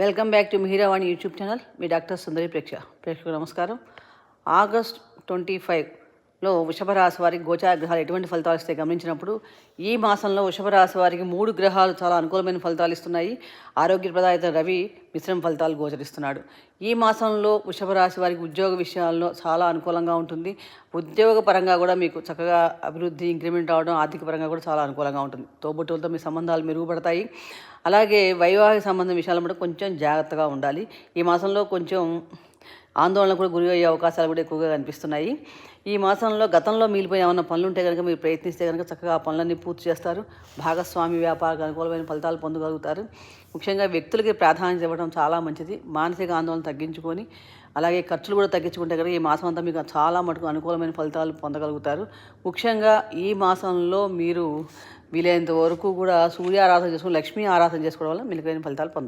Welcome back to Mihiravani YouTube channel. Me doctor Sundari ప్రేక్ష. ప్రేక్షకు నమస్కారం. ఆగస్ట్ ట్వంటీ ఫైవ్ లో రాశి వారికి గోచార గ్రహాలు ఎటువంటి ఫలితాలు ఇస్తాయి గమనించినప్పుడు ఈ మాసంలో వృషభరాశి వారికి మూడు గ్రహాలు చాలా అనుకూలమైన ఫలితాలు ఇస్తున్నాయి. ఆరోగ్యప్రదాయత రవి మిశ్రమ ఫలితాలు గోచరిస్తున్నాడు. ఈ మాసంలో వృషభ రాశి వారికి ఉద్యోగ విషయాల్లో చాలా అనుకూలంగా ఉంటుంది. ఉద్యోగపరంగా కూడా మీకు చక్కగా అభివృద్ధి ఇంక్రిమెంట్ అవడం ఆర్థిక పరంగా కూడా చాలా అనుకూలంగా ఉంటుంది. తోబుట్టులతో మీ సంబంధాలు మెరుగుపడతాయి. అలాగే వైవాహిక సంబంధం విషయాలు కూడా కొంచెం జాగ్రత్తగా ఉండాలి. ఈ మాసంలో కొంచెం ఆందోళన కూడా గురి అయ్యే అవకాశాలు కూడా ఎక్కువగా కనిపిస్తున్నాయి. ఈ మాసంలో గతంలో మిగిలిపోయిన ఏమైనా పనులు ఉంటే కనుక మీరు ప్రయత్నిస్తే కనుక చక్కగా ఆ పనులన్నీ పూర్తి చేస్తారు. భాగస్వామి వ్యాపారాలకు అనుకూలమైన ఫలితాలు పొందగలుగుతారు. ముఖ్యంగా వ్యక్తులకి ప్రాధాన్యత ఇవ్వడం చాలా మంచిది. మానసిక ఆందోళన తగ్గించుకొని అలాగే ఖర్చులు కూడా తగ్గించుకుంటే కనుక ఈ మాసం అంతా మీకు చాలా మటుకు అనుకూలమైన ఫలితాలు పొందగలుగుతారు. ముఖ్యంగా ఈ మాసంలో మీరు వీలైనంత వరకు కూడా సూర్య ఆరాధన చేసుకుని లక్ష్మీ ఆరాధన చేసుకోవడం వల్ల మెలుగైన ఫలితాలు పొందారు